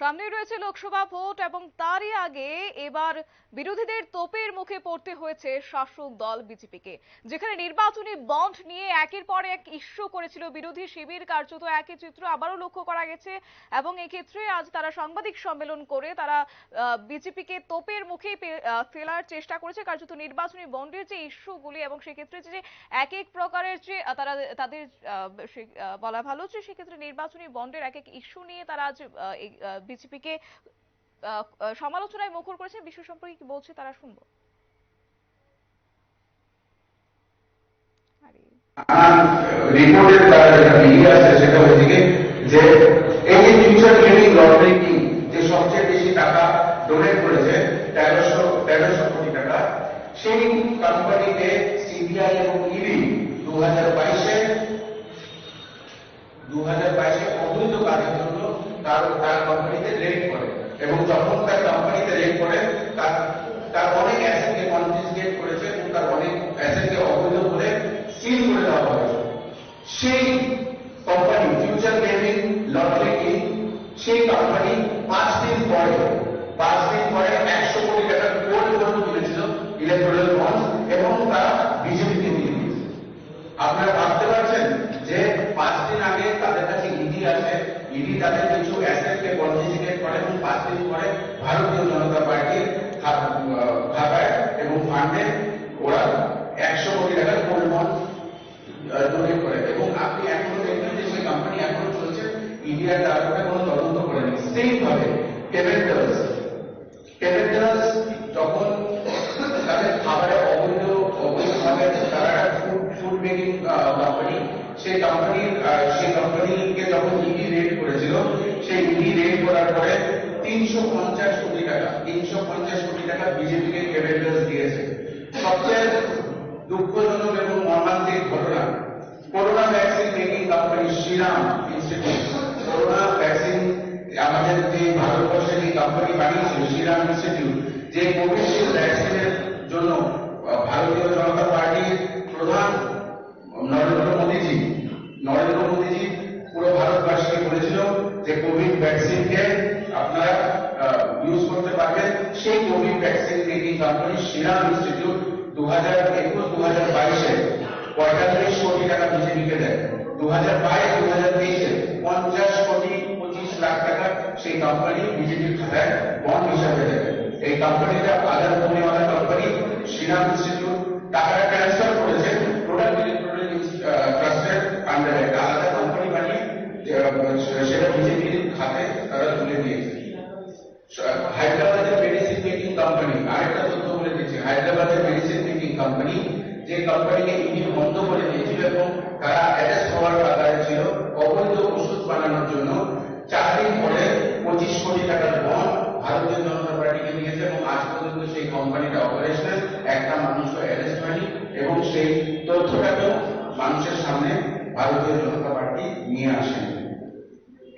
সামনে রয়েছে লোকসভা ভোট এবং তারই আগে এবার বিরোধীদের তোপের মুখে পড়তে হয়েছে শাসক দল বিজেপিকে। যেখানে নির্বাচনী বন্ড নিয়ে একের পর এক ইস্যু করেছিল বিরোধী শিবির, কার্যত একই চিত্র আবারও লক্ষ্য করা গেছে এবং এক্ষেত্রে আজ তারা সাংবাদিক সম্মেলন করে তারা বিজেপিকে তোপের মুখে ফেলার চেষ্টা করেছে, কার্যত নির্বাচনী বন্ডের যে ইস্যুগুলি এবং সেক্ষেত্রে যে এক এক প্রকারের যে তারা, তাদের বলা ভালো যে সেক্ষেত্রে নির্বাচনী বন্ডের এক এক ইস্যু নিয়ে তারা আজ বিজেপিকে সমালোচনায় মুখর করেছে বিষয় সম্পর্কে কি বলছে তারা শুনব। বেশি টাকা তেরোশো টাকা দু হাজার বাইশে হাজার বাইশে তার কোম্পানিতে রেড করে। এবং যখন তার কোম্পানিতে রেড করে তার তার অনেক অ্যাসেটকে কনফিসকেট করেছে এবং তার অনেক অ্যাসেটকে অবৈধ বলে সিল করে দেওয়া হয়েছে সেই কোম্পানি ফিউচার গেমিং লটারি সেই কোম্পানি পাঁচ দিন পরে পাঁচ দিন পরে একশো কোটি টাকার গোল্ড বন্ড কিনেছিল ইলেকট্রাল বন্ড এবং তা বিজেপিকে দিয়ে দিয়েছে আপনারা ভাবতে পারছেন যে পাঁচ দিন আগে তাদের কাছে ইডি আসে ইডি তাদের কিছু অ্যাসেটকে কনফিসিকেট করে এবং পাঁচ দিন পরে ভারতীয় জনতা পার্টির খা- আহ, খাতায় এবং ফান্ডে ওরা একশো কোটি টাকার গোল্ড বন্ড ডোনেট করে এবং আপনি এখনও দেখবেন যে সেই কোম্পানি এখনও চলছে ইন্ডিয়ার তারপরে কোনো তদন্ত করেনি সেম ভাবে যখন তাদের খাবারে অবৈধ অবৈধভাবে তারা ফুড ফুড মেকিং কোম্পানি সেই কোম্পানির সেই কোম্পানিকে যখন ইডি রেড করেছিল সেই ইডি রেড করার পরে তিনশো পঞ্চাশ কোটি টাকা তিনশো পঞ্চাশ কোটি টাকা বিজেপিকে কেভেন্টার্স দিয়েছে সবচেয়ে দুঃখজনক এবং মর্মান্তিক ঘটনা corona vaccine making company Serum institute আমাদের যে ভারতবর্ষের এই কোম্পানি বানিয়েছিল, শ্রীরাম ইনস্টিটিউট যে কোভিশিল্ড ভ্যাকসিনের জন্য ভারতীয় জনতা পার্টির প্রধান নরেন্দ্র মোদীজি নরেন্দ্র মোদীজি পুরো ভারতবাসীকে বলেছিল যে কোভিড ভ্যাকসিনকে আপনারা ইউজ করতে পারবেন। সেই covid vaccine making company Serum institute দু হাজার একুশ দু হাজার বাইশে পঁয়তাল্লিশ কোটি টাকা বিজেপিকে দেয়। দু হাজার বাইশ দু হাজার তেইশে পঞ্চাশ কোটি পঁচিশ লাখ টাকা সেই কোম্পানি বিজেপির খাতায় বন্ড হিসাবে দেবে এই কোম্পানিটা Adar Poonawalla company Serum institute টাকাটা ট্রান্সফার করেছে প্রোডাক্ট ইলেকট্রনিক ট্রাস্টের আন্ডারে একটা আলাদা কোম্পানি বানিয়ে সেটা বিজেপির খাতে তারা তুলে দিয়েছে। হায়দ্রাবাদের মেডিসিন মেকিং কোম্পানি আরেকটা তথ্য বলে দিচ্ছি। হায়দ্রাবাদের মেডিসিন মেকিং কোম্পানি যে কোম্পানিকে ইডি বন্ধ করে দিয়েছিল এবং তারা অ্যারেস্ট হওয়ার কাতারে ছিল, অবৈধ ওষুধ বানানোর জন্য চার দিন পরে কোটি টাকার বন্ড ভারতীয় জনতা পার্টিকে দিয়েছে এবং আজ পর্যন্ত সেই কোম্পানিটা অপারেশনাল একটা মানুষও অ্যারেস্ট হয়নি এবং সেই তথ্যটাকেও মানুষের সামনে ভারতীয় জনতা পার্টি নিয়ে আসেন।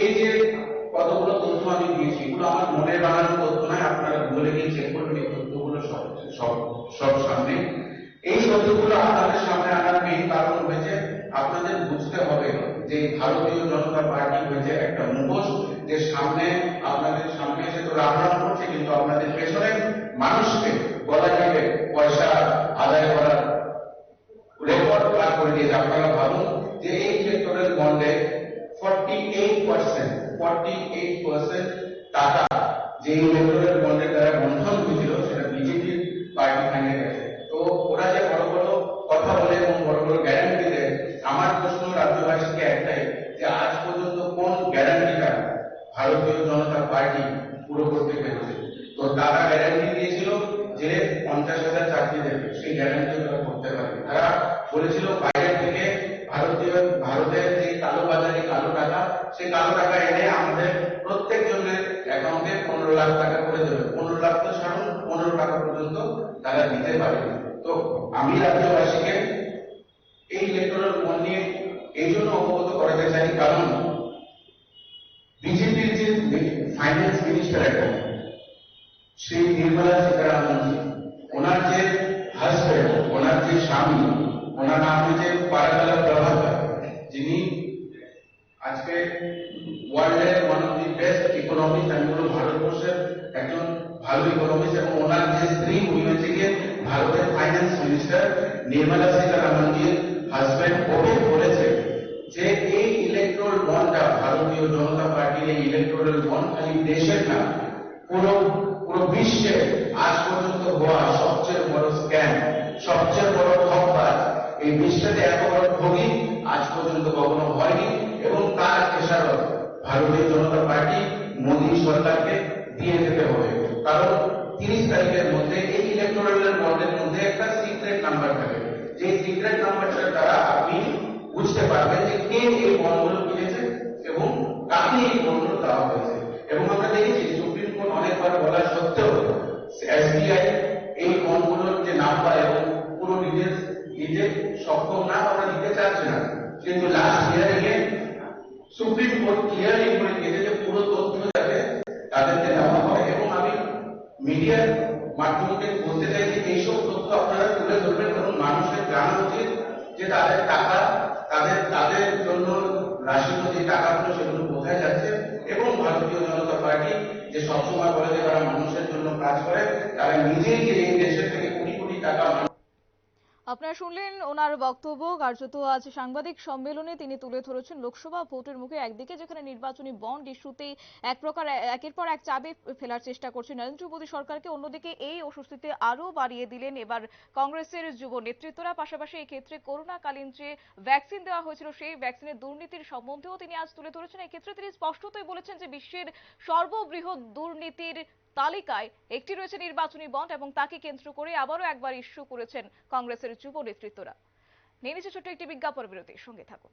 এই যে কতগুলো তথ্য আমি দিয়েছি, এগুলো আমার মনে বানানো তথ্য নয়, আপনারা গুগলে গিয়ে চেক করবেন, এই তথ্যগুলো সব সব সব সামনে। এই তথ্যগুলো আপনাদের সামনে আনার মেইন কারণ হয়েছে, আপনাদের বুঝতে হবে যে ভারতীয় জনতা পার্টি হয়েছে একটা মুখোশ যে সামনে আপনাদের সামনে এসে তো রাম রাম করছে, কিন্তু আপনাদের পেছনে মানুষকে বলা যাবে পয়সা আদায় করার রেকর্ড করে দিয়েছে। আপনারা ভাবুন যে এই ইলেকট্রাল বন্ডে 48% 48% টাকা যে ইলেকট্রাল বন্ডের দ্বারা বন্ধন হয়েছিল পার্টি পুরো করতে পেরেছে। তো তারা গ্যারান্টি দিয়েছিল যে পঞ্চাশ হাজার চাকরি দেবে। সেই গ্যারান্টি তারা করতে পারে তারা বলেছিল বাইরে থেকে ভারতীয় ভারতের যে কালো বাজারে, কালো টাকা সেই কালো টাকা এনে আমাদের প্রত্যেক জনের অ্যাকাউন্টে পনেরো লাখ টাকা করে দেবে। পনেরো লাখ তো ছাড়ুন, পনেরো টাকা পর্যন্ত তারা দিতে পারে তো আমি রাজ্যবাসীকে এই ইলেকট্রাল বন্ড নিয়ে এই জন্য অবগত করাতে চাই। কারণ বিজেপির যে ফাইন্যান্স মিনিস্টার এখন শ্রী নির্মলা সীতারামন জি ওনার যে হাজবেন্ড ওনার যে স্বামী, ওনার নাম হচ্ছে পারাকালা প্রভাকর যিনি আজকে ওয়ার্ল্ডের one of the best economist আমি বলব ভারতবর্ষের একজন ভালো ইকোনমিস্ট এবং ওনার যে স্ত্রী, উনি হচ্ছে গিয়ে ভারতের ফাইন্যান্স মিনিস্টার নির্মলা সীতারামনজির হাজবেন্ড ওপেন বলেছে বন্ডটা ভারতীয় জনতা পার্টির এই ইলেকট্রোল বন্ড খালি দেশের না, পুরো পুরো বিশ্বে আজ পর্যন্ত হওয়া সবচেয়ে বড় স্ক্যাম সবচেয়ে বড় ঠকবাজ। এই বিশ্বেতে এত বড় ঠগি আজ পর্যন্ত কখনো হয়নি এবং তার খেসারত ভারতীয় জনতা পার্টি মোদী সরকারকে দিয়ে যেতে হবে। কারণ তিরিশ তারিখের মধ্যে এই ইলেকট্রাল বন্ডের মধ্যে একটা সিক্রেট নাম্বার থাকে। যে সিক্রেট নাম্বারটার দ্বারা আপনি বুঝতে পারবেন যে কে এই বন্ডগুলো কিনেছে। এই বন্ডগুলো দেওয়া হয়েছে এবং আমরা দেখেছি সুপ্রিম কোর্ট অনেকবার বলা সত্ত্বেও এসবিআই এই বন্ডগুলোর যে নাম্বার এবং পুরো ডিটেলস দিতে সক্ষম না, আমরা দিতে চাচ্ছে না। কিন্তু লাস্ট হিয়ারিং এ সুপ্রিম কোর্ট ক্লিয়ারলি বলে দিয়েছে যে পুরো তথ্য যাতে তাদেরকে দেওয়া হয়। এবং আমি মিডিয়ার মাধ্যমে বলতে চাই যে এইসব তথ্য আপনারা তুলে ধরবেন এবং মানুষের জানা উচিত যে তাদের টাকা, তাদের তাদের জন্য রাশিত যে টাকাগুলো সেগুলো কোথায় যাচ্ছে এবং ভারতীয় জনতা পার্টি যে সবসময় বলে যে তারা মানুষের জন্য কাজ করে, তারা নিজেই এই দেশের থেকে আপনারা শুনলেন ওনার বক্তব্য। কার্যত আজ সাংবাদিক সম্মেলনে তিনি তুলে ধরেছেন লোকসভা ভোটের মুখে একদিকে যেখানে নির্বাচনী বন্ড ইস্যুতেই এক প্রকার, একের পর এক চাপে ফেলার চেষ্টা করছে নরেন্দ্র মোদী সরকারকে, অন্যদিকে এই অস্বস্তিতে আরও বাড়িয়ে দিলেন এবার কংগ্রেসের যুব নেতৃত্বরা। পাশাপাশি এই ক্ষেত্রে করোনাকালীন যে ভ্যাকসিন দেওয়া হয়েছিল, সেই ভ্যাকসিনের দুর্নীতির সম্বন্ধেও তিনি আজ তুলে ধরেছেন। এক্ষেত্রে তিনি স্পষ্টতই বলেছেন যে বিশ্বের সর্ববৃহৎ দুর্নীতির তালিকায় একটি রয়েছে নির্বাচনী বন্ড এবং তাকে কেন্দ্র করে আবারও একবার ইস্যু করেছেন কংগ্রেসের যুব নেতৃত্বরা। নিয়ে নিচ্ছে ছোট্ট একটি বিজ্ঞাপন বিরতির সঙ্গে থাকুন।